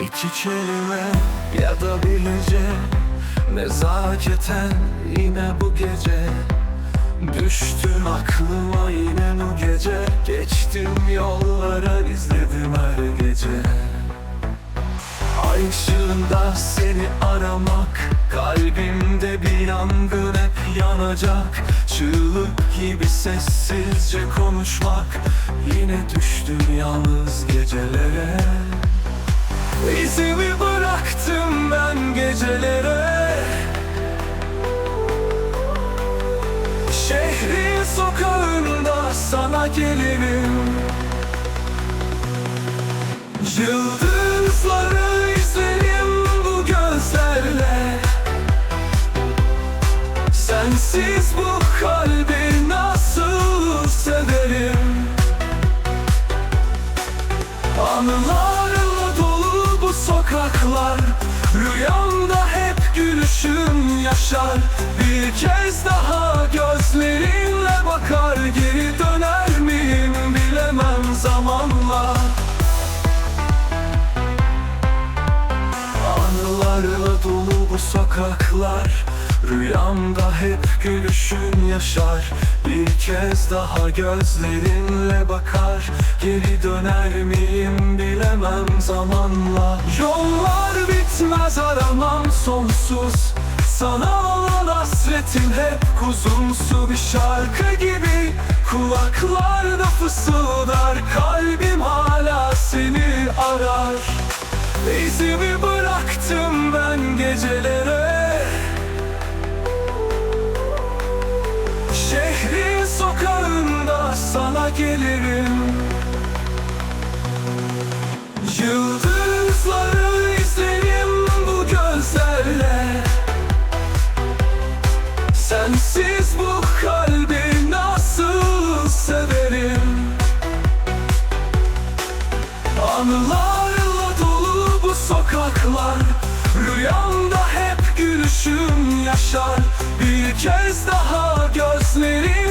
İki kelime ya da bilece Nezaketen yine bu gece. Düştün aklıma yine bu gece. Geçtim yollara izledim her gece. Ay ışığında seni aramak Kalbimde bir yangın hep yanacak. Çığlık gibi sessizce konuşmak Yine düştüm yalnız gecelere İzimi bıraktım ben gecelere. Şehrin sokağında sana gelirim. Yıldızları yaşar Bir kez daha gözlerinle bakar. Geri döner miyim bilemem zamanla Anılarla dolu bu sokaklar. Rüyamda hep gülüşün yaşar. Bir kez daha gözlerinle bakar. Geri döner miyim bilemem zamanla Yollar bitmez aramam sonsuz Sana olan hasretim hep kuzumsu bir şarkı gibi. Kulaklarda fısıldar kalbim hala seni arar. İzimi bıraktım ben gecelere. Şehrin sokağında sana gelirim Kez daha gözlerim